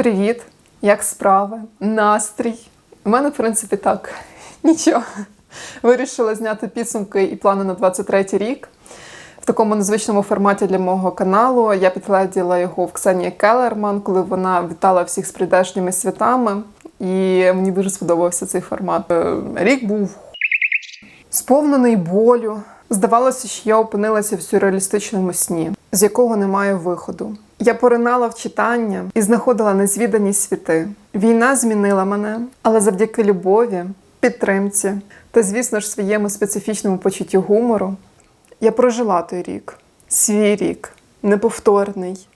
Привіт! Як справи? Настрій? У мене, в принципі, так. Нічого. Вирішила зняти підсумки і плани на 23 рік. В такому незвичному форматі для мого каналу. Я підгледіла його в Ксенії Келерман, коли вона вітала всіх з прийдешніми святами. І мені дуже сподобався цей формат. Е, Рік був сповнений болю. Здавалося, що я опинилася в сюрреалістичному сні, з якого немає виходу. Я поринала в читання і знаходила незвідані світи. Війна змінила мене, але завдяки любові, підтримці та, звісно ж, своєму специфічному почуттю гумору я прожила той рік, свій рік, неповторний,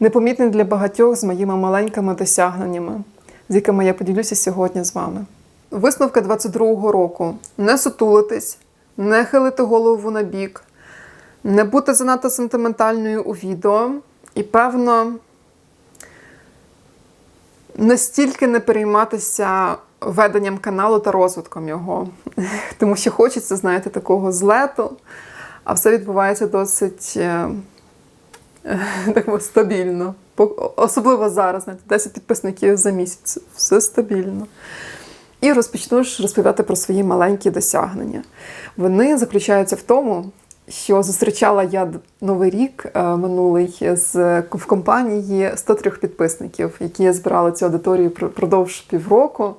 непомітний для багатьох з моїми маленькими досягненнями, з якими я поділюся сьогодні з вами. Висновки 22-го року: не сутулитись, не хилити голову на бік, не бути занадто сентиментальною у відео і, певно, настільки не перейматися веденням каналу та розвитком його. Тому що хочеться, знаєте, такого злету, а все відбувається досить е, так, стабільно. Особливо зараз, знаєте, 10 підписників за місяць. Все стабільно. І розпочну ж розповідати про свої маленькі досягнення. Вони заключаються в тому, що зустрічала я новий рік е, минулий з в компанії 103 підписників, які я збирала цю аудиторію пр- продовж півроку.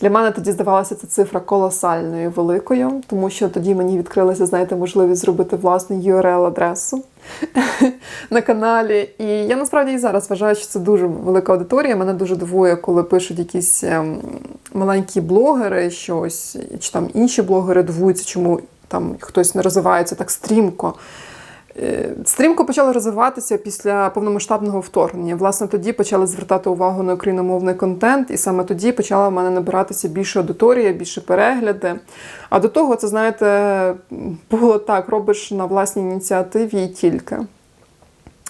Для мене тоді здавалася ця цифра колосальною великою, тому що тоді мені відкрилася, знаєте, можливість зробити власну URL-адресу на каналі. І я насправді і зараз вважаю, що це дуже велика аудиторія. Мене дуже дивує, коли пишуть якісь ем, маленькі блогери щось, чи там інші блогери дивуються, чому там хтось не розвивається так стрімко. Е, Стрімко почали розвиватися після повномасштабного вторгнення. Власне, тоді почали звертати увагу на україномовний контент, і саме тоді почала в мене набиратися більше аудиторія, більше перегляди. А до того, це знаєте, було так: робиш на власній ініціативі і тільки.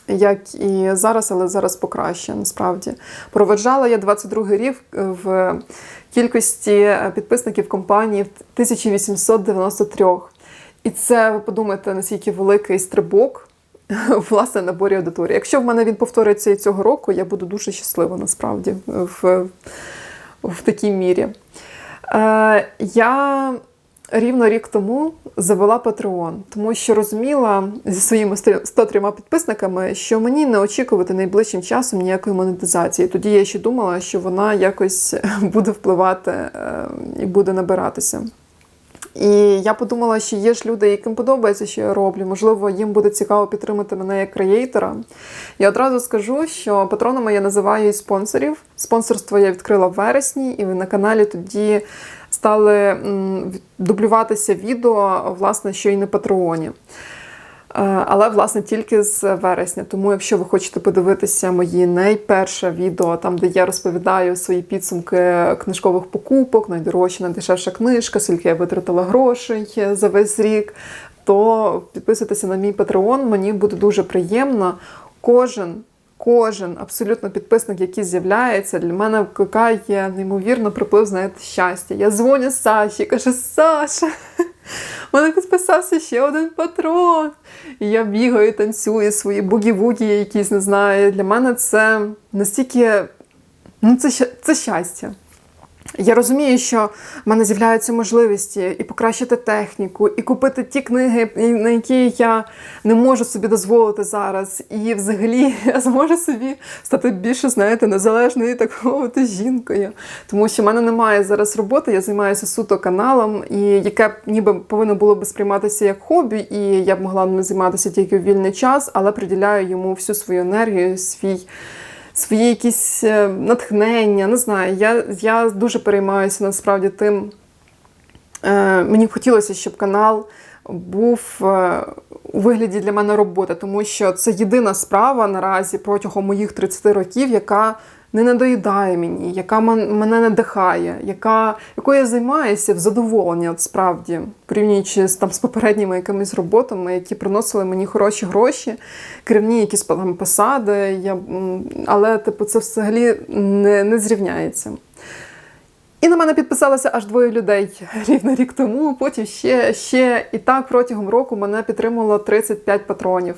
Як і зараз, але зараз покраще, насправді. Проведжала я 22 рік в кількості підписників компанії в 1893. І це, ви подумаєте, наскільки великий стрибок власне наборі аудиторії. Якщо в мене він повториться і цього року, я буду дуже щаслива насправді в, в такій мірі. Е, я рівно рік тому завела Patreon, тому що розуміла зі своїми 103 підписниками, що мені не очікувати найближчим часом ніякої монетизації. Тоді я ще думала, що вона якось буде впливати е, і буде набиратися. І я подумала, що є ж люди, яким подобається, що я роблю. Можливо, їм буде цікаво підтримати мене як креєтора. Я одразу скажу, що патронами я називаю спонсорів. Спонсорство я відкрила в вересні, і на каналі тоді стали дублюватися відео, власне, що і на патреоні. Е, Але, власне, тільки з вересня. Тому, якщо ви хочете подивитися мої найперше відео, там, де я розповідаю свої підсумки книжкових покупок, найдорожча, найдешевша книжка, скільки я витратила грошей за весь рік, то підписуйтеся на мій Patreon, мені буде дуже приємно. Кожен. Кожен абсолютно підписник, який з'являється, для мене викликає неймовірно приплив, знаєте, щастя. Я дзвоню Саші, кажу, Саша, мене підписався ще один патрон. І я бігаю, танцюю свої бугі-вугі, якісь не знаю. Для мене це настільки ну, це, це щастя. Я розумію, що в мене з'являються можливості і покращити техніку, і купити ті книги, на які я не можу собі дозволити зараз. І взагалі я зможу собі стати більше, знаєте, незалежною так мовити жінкою. Тому що в мене немає зараз роботи, я займаюся суто каналом, і яке б ніби повинно було би сприйматися як хобі, і я б могла ним займатися тільки в вільний час, але приділяю йому всю свою енергію, свій свої якісь е, натхнення. Не знаю. Я, я дуже переймаюся насправді тим. Е, мені б хотілося, щоб канал був е, у вигляді для мене роботи, тому що це єдина справа наразі протягом моїх 30 років, яка не надоїдає мені, яка мене надихає, яка, якою я займаюся в задоволення, от справді, порівнюючи з, там, з попередніми якимись роботами, які приносили мені хороші гроші, керівні якісь там посади. Я, але типу, це взагалі не, не зрівняється. І на мене підписалося аж двоє людей рівно рік тому. Потім ще, ще і так протягом року мене підтримало 35 патронів.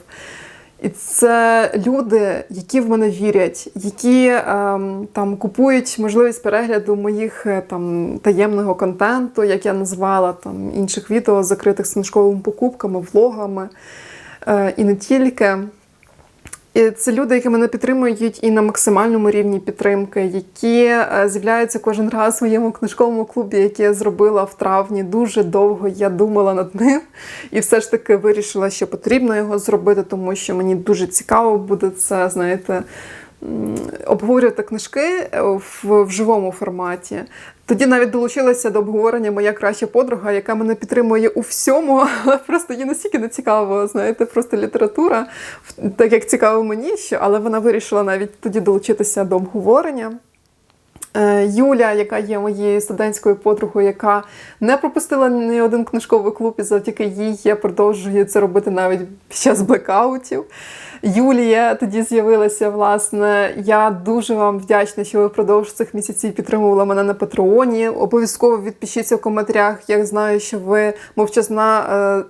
І це люди, які в мене вірять, які ем, там купують можливість перегляду моїх е, там таємного контенту, як я назвала, там інших відео, закритих з покупками, влогами е, і не тільки. І це люди, які мене підтримують і на максимальному рівні підтримки, які е, з'являються кожен раз у моєму книжковому клубі, який я зробила в травні. Дуже довго я думала над ним і все ж таки вирішила, що потрібно його зробити, тому що мені дуже цікаво буде це, знаєте. Обговорювати книжки в, в живому форматі. Тоді навіть долучилася до обговорення моя краща подруга, яка мене підтримує у всьому, просто їй настільки не цікаво, знаєте, просто література, так як цікаво мені, що але вона вирішила навіть тоді долучитися до обговорення. Е, Юля, яка є моєю студентською подругою, яка не пропустила ні один книжковий клуб, і завдяки їй я продовжую це робити навіть під час блекаутів. Юлія тоді з'явилася, власне. Я дуже вам вдячна, що ви впродовж цих місяців підтримували мене на Патреоні. Обов'язково відпишіться в коментарях. Я знаю, що ви мовчазна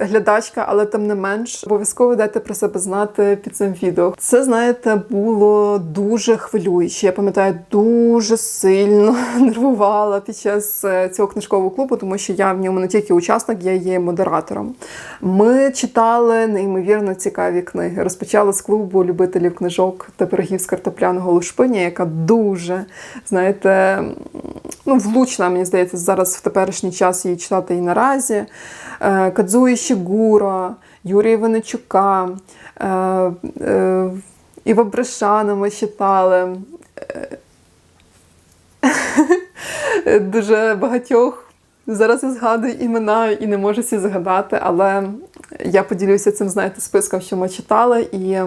е, глядачка, але тим не менш, обов'язково дайте про себе знати під цим відео. Це, знаєте, було дуже хвилююче. Я пам'ятаю, дуже сильно нервувала під час е, цього книжкового клубу, тому що я в ньому не тільки учасник, я є модератором. Ми читали неймовірно цікаві книги. Розпочали з клубу любителів книжок та пирогів з картопляного лушпиня, яка дуже, знаєте, ну, влучна, мені здається, зараз в теперішній час її читати і наразі. Е, Кадзуї Шігуро, Юрія Венечука, е, Іва Брешана ми читали. Дуже багатьох. Зараз я згадую імена і не можу всі згадати, але я поділюся цим, знаєте, списком, що ми читали, і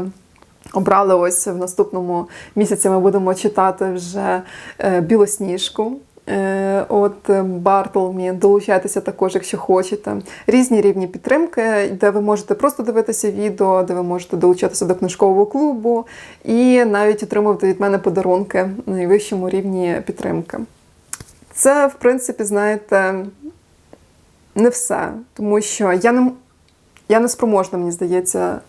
обрали ось в наступному місяці. Ми будемо читати вже е, Білосніжку. Е, От е, Бартлмі, долучайтеся також, якщо хочете. Різні рівні підтримки, де ви можете просто дивитися відео, де ви можете долучатися до книжкового клубу і навіть отримувати від мене подарунки на найвищому рівні підтримки. Це, в принципі, знаєте, не все. Тому що я не, я не спроможна, мені здається,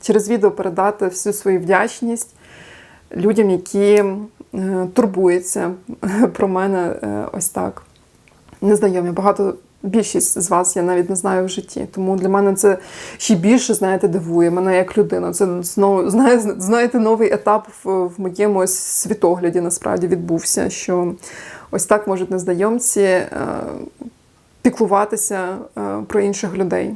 через відео передати всю свою вдячність людям, які е, турбуються про мене е, ось так. Незнайомі. Багато більшість з вас я навіть не знаю в житті. Тому для мене це ще більше, знаєте, дивує мене як людину. Це знову знає- знаєте, новий етап в, моєму ось світогляді насправді відбувся. Що ось так можуть незнайомці е, піклуватися про інших людей.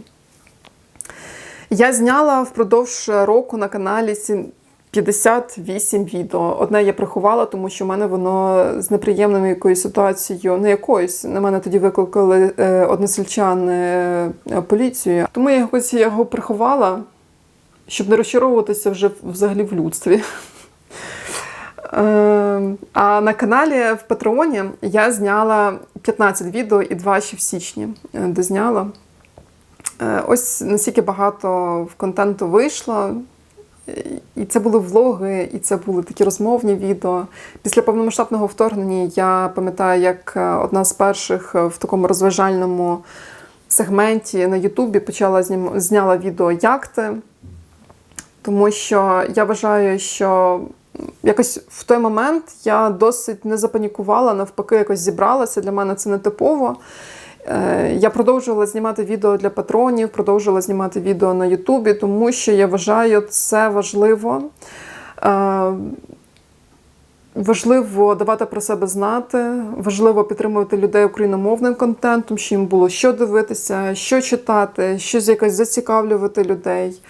Я зняла впродовж року на каналі 58 відео. Одне я приховала, тому що в мене воно з неприємною якоюсь ситуацією, не якоюсь. На мене тоді викликали е, односельчани е, поліцію. Тому я якось його приховала, щоб не розчаровуватися вже взагалі в людстві. Е, А на каналі в Патреоні я зняла 15 відео і 2 ще в січні е, дозняла. Е, Ось настільки багато в контенту вийшло. І це були влоги, і це були такі розмовні відео. Після повномасштабного вторгнення я пам'ятаю, як е, одна з перших е, в такому розважальному сегменті на Ютубі почала знім... зняла відео Якти, тому що я вважаю, що якось в той момент я досить не запанікувала, навпаки, якось зібралася. Для мене це не типово. Е, Я продовжувала знімати відео для патронів, продовжувала знімати відео на Ютубі, тому що я вважаю це важливо. Е, Важливо давати про себе знати, важливо підтримувати людей україномовним контентом, щоб їм було що дивитися, що читати, щось якось зацікавлювати людей.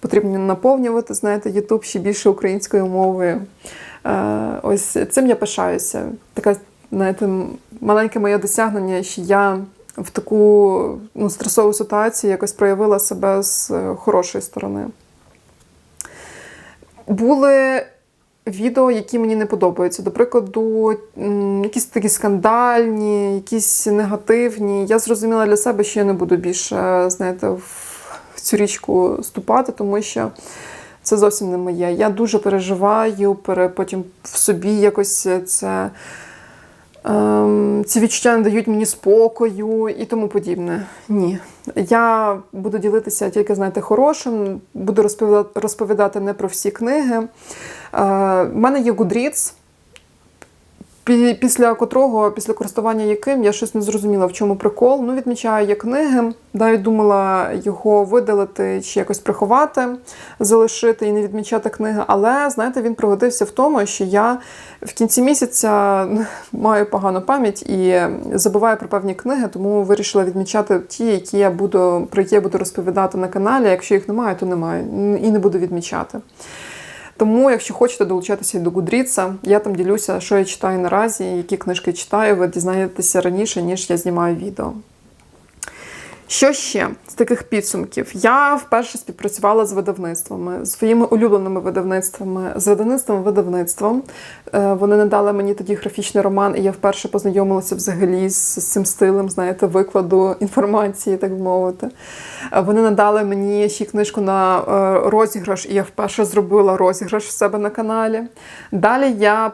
Потрібно наповнювати, знаєте, Ютуб ще більше українською мовою. Е, Ось цим я пишаюся. Така, знаєте, маленьке моє досягнення, що я в таку ну, стресову ситуацію якось проявила себе з е, хорошої сторони. Були відео, які мені не подобаються. До прикладу, якісь такі скандальні, якісь негативні. Я зрозуміла для себе, що я не буду більше, знаєте, в цю річку ступати, тому що це зовсім не моє. Я дуже переживаю, потім в собі якось це ці відчуття не дають мені спокою і тому подібне. Ні. Я буду ділитися тільки, знаєте, хорошим, буду розповідати, розповідати не про всі книги. Е, мене є Goodreads, після котрого, після користування яким я щось не зрозуміла, в чому прикол. Ну, відмічаю я книги. Навіть думала його видалити чи якось приховати, залишити і не відмічати книги. Але знаєте, він пригодився в тому, що я в кінці місяця маю погану пам'ять і забуваю про певні книги, тому вирішила відмічати ті, які я буду про які я буду розповідати на каналі. Якщо їх немає, то немає і не буду відмічати. Тому, якщо хочете долучатися до Гудріца, я там ділюся, що я читаю наразі, які книжки читаю, ви дізнаєтеся раніше, ніж я знімаю відео. Що ще з таких підсумків? Я вперше співпрацювала з видавництвами, з своїми улюбленими видавництвами, з видавництвом видавництвом. Е, Вони надали мені тоді графічний роман, і я вперше познайомилася взагалі з цим стилем, знаєте, викладу інформації, так би мовити. Е, Вони надали мені ще книжку на е, розіграш, і я вперше зробила розіграш в себе на каналі. Далі я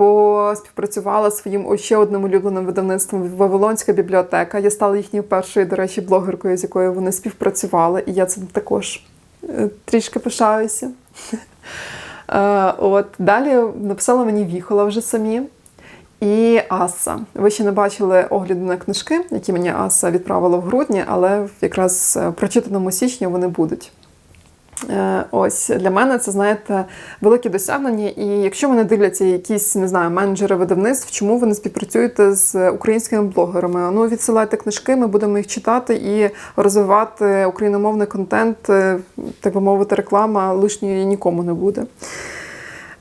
поспівпрацювала зі своїм ще одним улюбленим видавництвом Вавилонська бібліотека. Я стала їхньою першою, до речі, блогеркою, з якою вони співпрацювали, і я цим також е, трішки пишаюся. Е, От далі написала мені Віхола вже самі. І Аса. Ви ще не бачили огляду на книжки, які мені Аса відправила в грудні, але якраз в прочитаному січні вони будуть. Е, Ось для мене це, знаєте, велике досягнення. І якщо мене дивляться якісь, не знаю, менеджери видавництв, чому ви не співпрацюєте з українськими блогерами? Ну, відсилайте книжки, ми будемо їх читати і розвивати україномовний контент, е, так би мовити, реклама лишньої нікому не буде.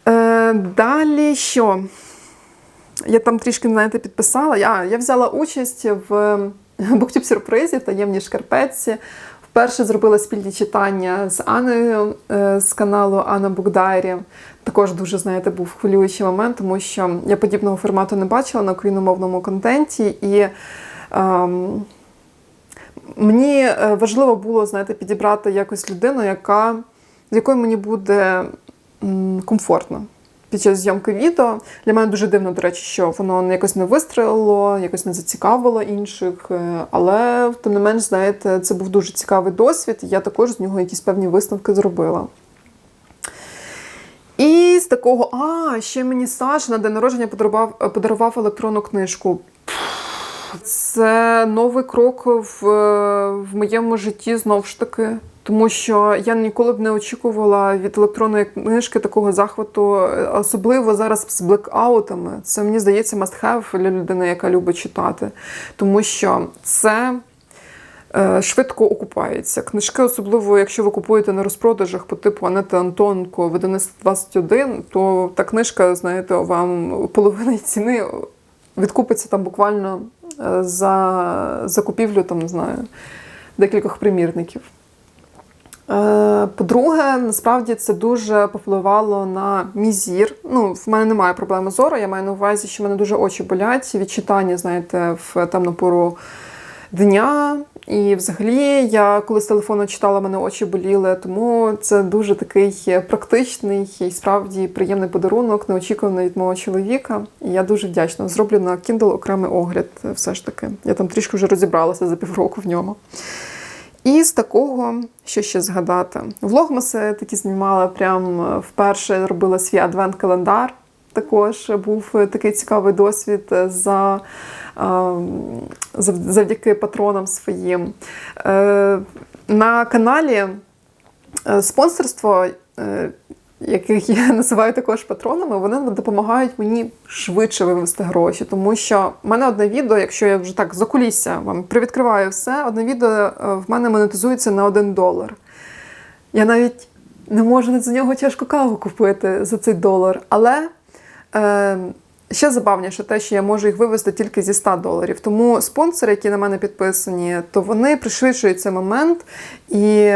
Е, Далі що? Я там трішки, знаєте, підписала. Я, я взяла участь в буктюб сюрпризі таємній шкарпетці. Вперше зробила спільні читання з Анною е, з каналу Анна Букдайрі. Також дуже, знаєте, був хвилюючий момент, тому що я подібного формату не бачила на україномовному контенті. І ем, мені е, важливо було, знаєте, підібрати якось людину, яка, з якою мені буде комфортно під час зйомки відео. Для мене дуже дивно, до речі, що воно якось не вистрелило, якось не зацікавило інших. е, Але, тим не менш, знаєте, це був дуже цікавий досвід, я також з нього якісь певні висновки зробила. І з такого, а, ще мені Саша на день народження подарував, подарував електронну книжку. Це новий крок в, в моєму житті знову ж таки. Тому що я ніколи б не очікувала від електронної книжки такого захвату, особливо зараз з блекаутами. Це мені здається must-have для людини, яка любить читати. Тому що це е, швидко окупається. Книжки, особливо, якщо ви купуєте на розпродажах по типу Анети Антонко, видавництво 21, то та книжка, знаєте, вам половина ціни відкупиться там буквально за, закупівлю там, не знаю, декількох примірників. Е, По-друге, насправді це дуже повпливало на мій зір. Ну, в мене немає проблеми зору. Я маю на увазі, що в мене дуже очі болять від читання, знаєте, в темну пору дня. І взагалі, я коли з телефону читала, мене очі боліли, тому це дуже такий практичний і справді приємний подарунок, неочікуваний від мого чоловіка. І я дуже вдячна. Зроблю на Kindle окремий огляд, все ж таки. Я там трішки вже розібралася за півроку в ньому. І з такого, що ще згадати, влогмаси такі знімала прям вперше робила свій адвент-календар. Також був такий цікавий досвід за, завдяки патронам своїм. Е, На каналі е, спонсорство, е, яких я називаю також патронами, вони допомагають мені швидше вивести гроші. Тому що в мене одне відео, якщо я вже так за кулісся вам привідкриваю все, одне відео в мене монетизується на 1 долар. Я навіть не можу за нього тяжку каву купити за цей долар. Але ще забавніше те, що я можу їх вивести тільки зі 100 доларів. Тому спонсори, які на мене підписані, то вони пришвидшують цей момент. І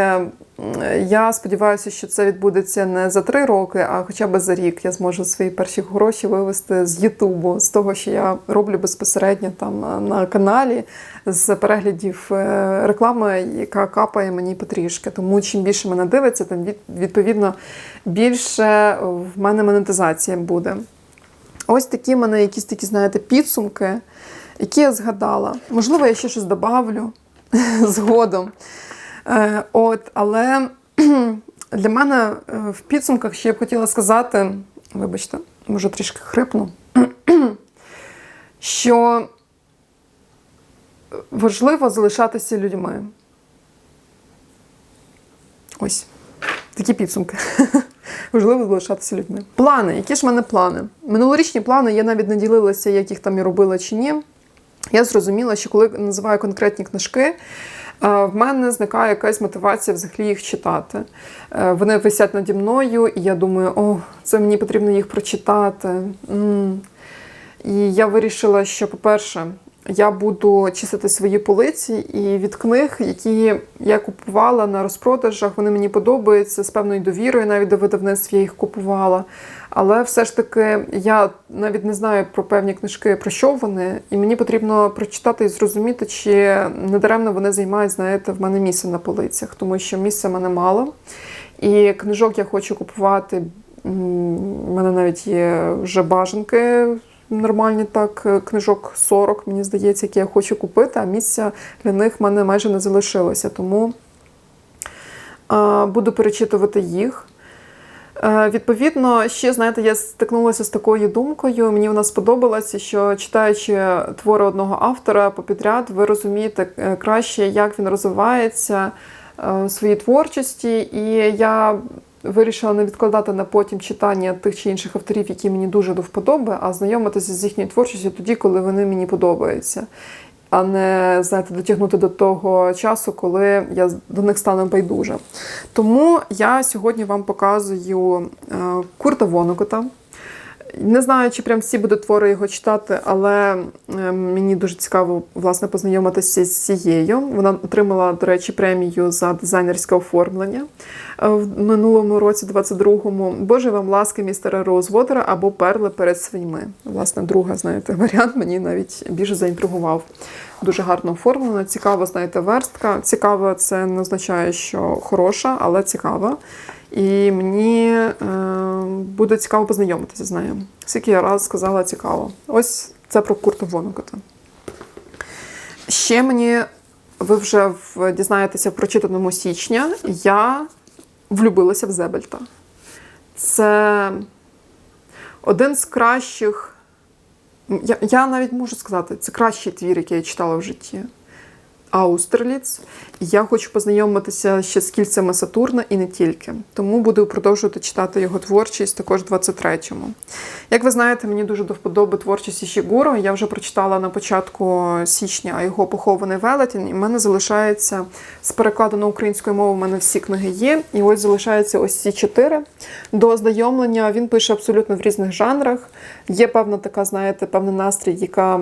я сподіваюся, що це відбудеться не за 3 роки, а хоча б за рік. Я зможу свої перші гроші вивести з Ютубу, з того, що я роблю безпосередньо там е, на каналі, з переглядів е, реклами, яка капає мені потрішки. Тому чим більше мене дивиться, тим відповідно більше в мене монетизація буде. Ось такі в мене якісь такі, знаєте, підсумки, які я згадала. Можливо, я ще щось добавлю згодом. Е, От, але для мене е, в підсумках ще я б хотіла сказати, вибачте, може трішки хрипну, що важливо залишатися людьми. Ось такі підсумки. Важливо залишатися людьми. Плани. Які ж в мене плани? Минулорічні плани я навіть не ділилася, як їх там і робила чи ні. Я зрозуміла, що коли називаю конкретні книжки, е, в мене зникає якась мотивація взагалі їх читати. Е, Вони висять наді мною, і я думаю, о, це мені потрібно їх прочитати. І я вирішила, що, по-перше, я буду чистити свої полиці, і від книг, які я купувала на розпродажах, вони мені подобаються з певною довірою, навіть до видавництв я їх купувала. Але все ж таки я навіть не знаю про певні книжки, про що вони, і мені потрібно прочитати і зрозуміти, чи не даремно вони займають, знаєте, в мене місце на полицях, тому що місця в мене мало. І книжок я хочу купувати. У мене навіть є вже бажанки нормальні так, е, книжок 40, мені здається, які я хочу купити, а місця для них в мене майже не залишилося. Тому е, буду перечитувати їх. Е, Відповідно, ще знаєте, я стикнулася з такою думкою. Мені вона сподобалася, що читаючи твори одного автора попідряд, ви розумієте краще, як він розвивається в своїй творчості. І я вирішила не відкладати на потім читання тих чи інших авторів, які мені дуже до вподоби, а знайомитися з їхньою творчістю тоді, коли вони мені подобаються. А не знаєте, дотягнути до того часу, коли я до них стану байдужа. Тому я сьогодні вам показую е, Курта Вонокота. Не знаю, чи прям всі будуть твори його читати, але е, мені дуже цікаво власне познайомитися з цією. Вона отримала, до речі, премію за дизайнерське оформлення е, в минулому році, 22-му. Боже вам ласки, містера Роузвотера або перли перед свиньми. Власне, друга, знаєте, варіант мені навіть більше заінтригував. Дуже гарно оформлена, цікава, знаєте, верстка. Цікава, це не означає, що хороша, але цікава. І мені е, буде цікаво познайомитися з нею. Скільки я раз сказала цікаво. Ось це про Курта Вонукота. Ще мені, ви вже в, дізнаєтеся в прочитаному січня, я влюбилася в Зебельта. Це один з кращих. Я, я навіть можу сказати, це кращий твір, який я читала в житті. Аустерліц. Я хочу познайомитися ще з кільцями Сатурна і не тільки. Тому буду продовжувати читати його творчість також в 23-му. Як ви знаєте, мені дуже до вподоби творчість Ішігуро. Я вже прочитала на початку січня його похований велетень, і в мене залишається з перекладу на українською мову. У мене всі книги є. І ось залишаються ось ці чотири. До ознайомлення він пише абсолютно в різних жанрах. Є певна така, знаєте, певний настрій, яка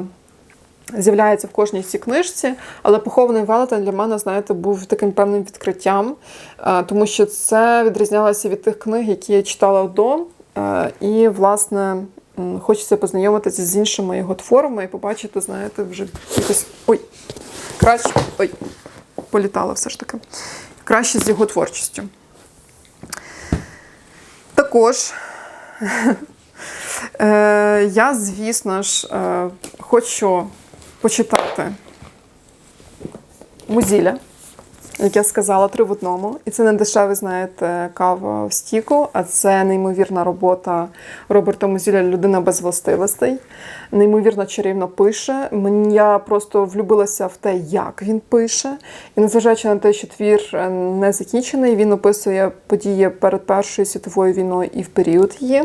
з'являється в кожній цій книжці, але похований велетень для мене, знаєте, був таким певним відкриттям, е, тому що це відрізнялося від тих книг, які я читала до. Е, І, власне, хочеться познайомитися з іншими його творами і побачити, знаєте, вже якось. Ой, краще. Ой, політала все ж таки. Краще з його творчістю. Також е, я, звісно ж, хочу почитати Музіля, як я сказала, три в одному. І це не дешевий, знаєте, кава в стіку, а це неймовірна робота Роберта Музіля Людина без властивостей. Неймовірно чарівно пише. Мені я просто влюбилася в те, як він пише. І незважаючи на те, що твір е, не закінчений, він описує події перед Першою світовою війною і в період її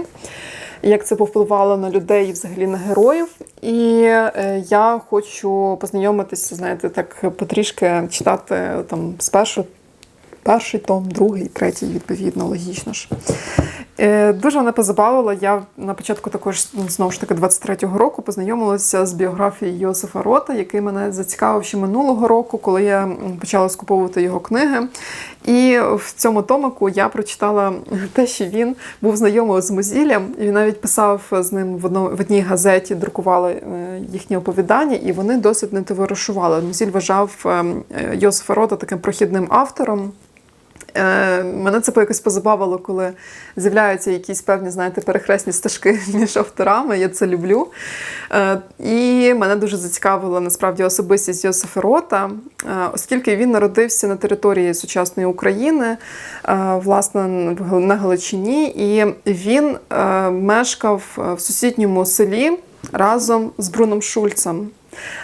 як це повпливало на людей взагалі на героїв. І е, я хочу познайомитися, знаєте, так потрішки читати там спершу перший том, другий, третій, відповідно, логічно ж. Е, Дуже мене позабавило. Я на початку також ну, знову ж таки 23-го року познайомилася з біографією Йосифа Рота, який мене зацікавив ще минулого року, коли я почала скуповувати його книги. І в цьому томику я прочитала те, що він був знайомий з Мозіллям, і він навіть писав з ним в одно- в одній газеті, друкували е, їхні оповідання, і вони досить не товаришували. Мозіль вважав ем, е, Йосифа Рота таким прохідним автором. Е, мене це якось позабавило, коли з'являються якісь певні, знаєте, перехресні стежки між авторами. Я це люблю. Е, і мене дуже зацікавила насправді особистість Йосифа Рота, е, оскільки він народився на території сучасної України, власне, на Галичині, і він мешкав в сусідньому селі разом з Бруном Шульцем.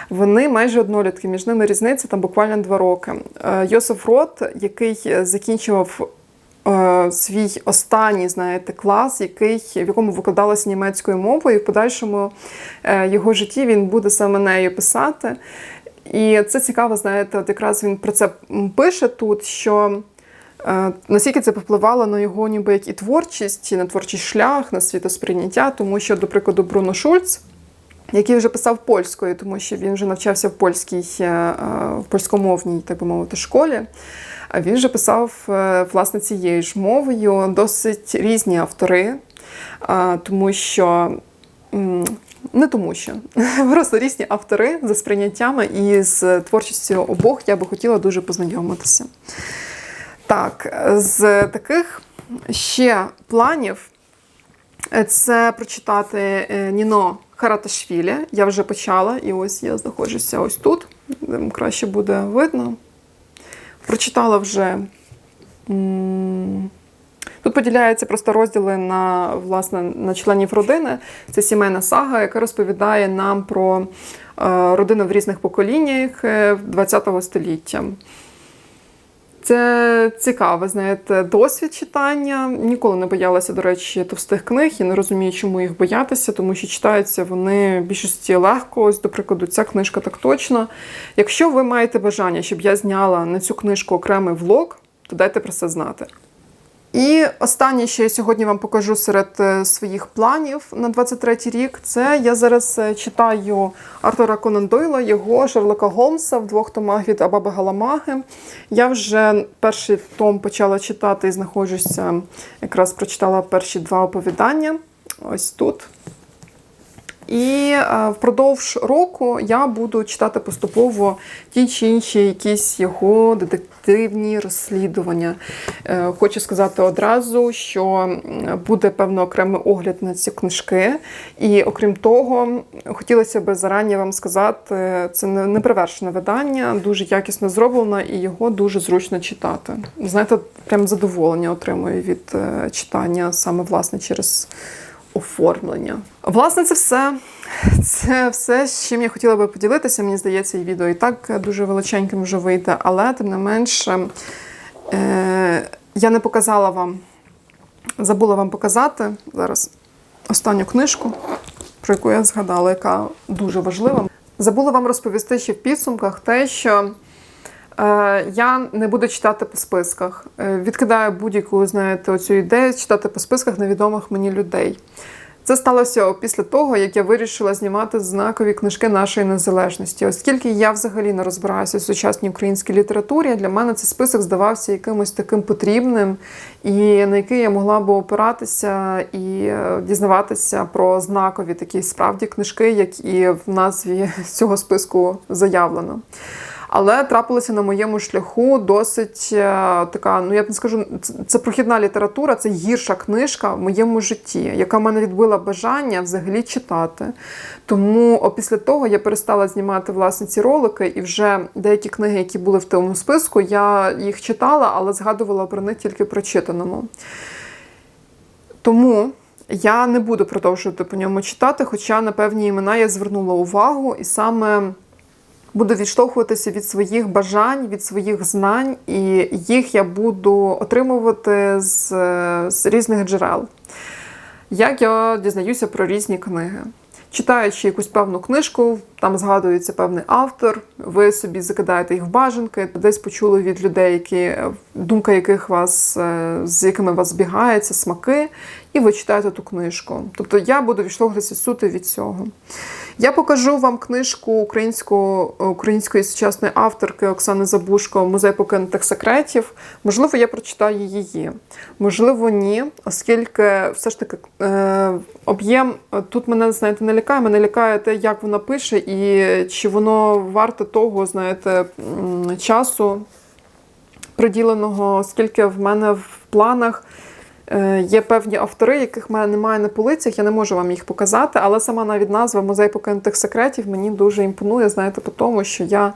Вони майже однолітки, між ними різниця там буквально два роки. Е, Йосиф Рот, який закінчував е, свій останній, знаєте, клас, який, в якому викладалося німецькою мовою, і в подальшому е, його житті він буде саме нею писати. І це цікаво, знаєте, от якраз він про це пише тут, що. Наскільки це повпливало на його ніби як і творчість, і на творчий шлях, на світосприйняття, тому що, до прикладу, Бруно Шульц, який вже писав польською, тому що він вже навчався в польській, е, е, в польськомовній, так би мовити, школі. Він вже писав е, власне цією ж мовою досить різні автори, тому що. Не тому що просто різні автори за сприйняттями і з творчістю обох я би хотіла дуже познайомитися. Так, з таких ще планів це прочитати Ніно Хараташвілі. Я вже почала, і ось я знаходжуся ось тут, де краще буде видно. Прочитала вже. Тут поділяються просто розділи на, власне, на членів родини. Це сімейна сага, яка розповідає нам про е, родину в різних поколіннях е, ХХ століття. Це цікаве, знаєте, досвід читання. Ніколи не боялася, до речі, товстих книг Я не розумію, чому їх боятися, тому що читаються вони в більшості легко. Ось, до прикладу, ця книжка так точно. Якщо ви маєте бажання, щоб я зняла на цю книжку окремий влог, то дайте про це знати. І останнє, що я сьогодні вам покажу серед е, своїх планів на 23-й рік, це я зараз е, читаю Артура Конан Дойла, його Шерлока Голмса в двох томах від Абаби Галамаги. Я вже перший том почала читати і знаходжуся, якраз прочитала перші два оповідання. Ось тут. І е, впродовж року я буду читати поступово ті чи інші якісь його детективні розслідування. Е, Хочу сказати одразу, що буде певно окремий огляд на ці книжки. І окрім того, хотілося б зарані вам сказати, це не неперевершене видання, дуже якісно зроблено і його дуже зручно читати. Знаєте, прям задоволення отримую від е, читання саме власне через оформлення. Власне, це все. Це все, з чим я хотіла би поділитися. Мені здається, і відео і так дуже величеньким вже вийде, але тим не менше е, я не показала вам, забула вам показати зараз останню книжку, про яку я згадала, яка дуже важлива. Забула вам розповісти ще в підсумках те, що Я не буду читати по списках. Е, Відкидаю будь-яку, знаєте, оцю ідею читати по списках невідомих мені людей. Це сталося після того, як я вирішила знімати знакові книжки нашої незалежності. Оскільки я взагалі не розбираюся в сучасній українській літературі, для мене цей список здавався якимось таким потрібним, і на який я могла би опиратися і е, дізнаватися про знакові такі справді книжки, як і в назві цього списку заявлено. Але трапилася на моєму шляху досить е, така, ну я б не скажу, це- прохідна література, це гірша книжка в моєму житті, яка мене відбила бажання взагалі читати. Тому після того я перестала знімати власне ці ролики, і вже деякі книги, які були в тому списку, я їх читала, але згадувала про них тільки прочитаному. Тому я не буду продовжувати по ньому читати, хоча на певні імена я звернула увагу і саме буду відштовхуватися від своїх бажань, від своїх знань, і їх я буду отримувати з, з різних джерел. Як я дізнаюся про різні книги. Читаючи якусь певну книжку, там згадується певний автор, ви собі закидаєте їх в бажанки, десь почули від людей, які, думка яких вас, е, з якими вас збігаються, смаки, і ви читаєте ту книжку. Тобто я буду відштовхуватися суто від цього. Я покажу вам книжку української сучасної авторки Оксани Забушко Музей покинутих секретів. Можливо, я прочитаю її. Можливо, ні, оскільки все ж таки е, об'єм е, тут мене знаєте, не лякає. Мене лякає те, як вона пише, і чи воно варте того, знаєте, часу. приділеного, оскільки в мене в планах є певні автори, яких в мене немає на полицях, я не можу вам їх показати, але сама навіть назва Музей покинутих секретів мені дуже імпонує, знаєте, по тому, що я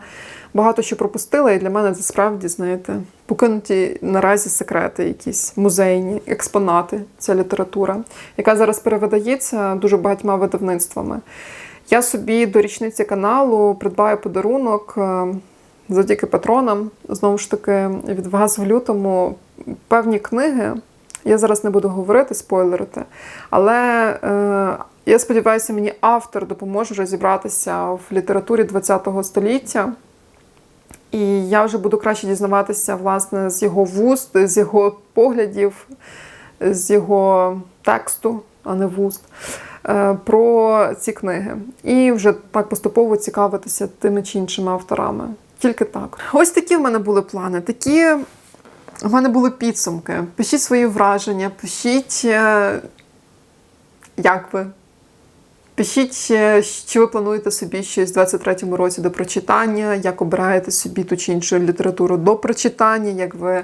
багато що пропустила, і для мене це справді, знаєте, покинуті наразі секрети, якісь музейні експонати, ця література, яка зараз перевидається дуже багатьма видавництвами. Я собі до річниці каналу придбаю подарунок е, завдяки патронам. Знову ж таки, від вас в лютому певні книги. Я зараз не буду говорити, спойлерити, але е, я сподіваюся, мені автор допоможе розібратися в літературі ХХ століття. І я вже буду краще дізнаватися, власне, з його вуст, з його поглядів, з його тексту, а не вуст, е, про ці книги. І вже так поступово цікавитися тими чи іншими авторами. Тільки так. Ось такі в мене були плани. Такі в мене були підсумки. Пишіть свої враження, пишіть, е, як ви. Пишіть, е, чи ви плануєте собі щось в 23-му році до прочитання, як обираєте собі ту чи іншу літературу до прочитання, як ви.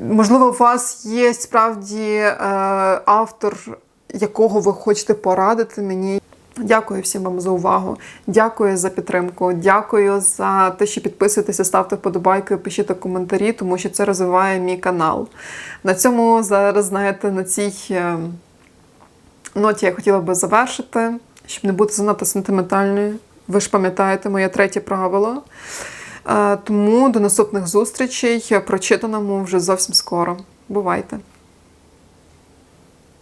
Можливо, у вас є справді е, автор, якого ви хочете порадити мені. Дякую всім вам за увагу. Дякую за підтримку. Дякую за те, що підписуєтеся, ставте вподобайки, пишіть коментарі, тому що це розвиває мій канал. На цьому зараз, знаєте, на цій е, ноті я хотіла би завершити, щоб не бути занадто сентиментальною. Ви ж пам'ятаєте моє третє правило. Е, Тому до наступних зустрічей, прочитаному вже зовсім скоро. Бувайте!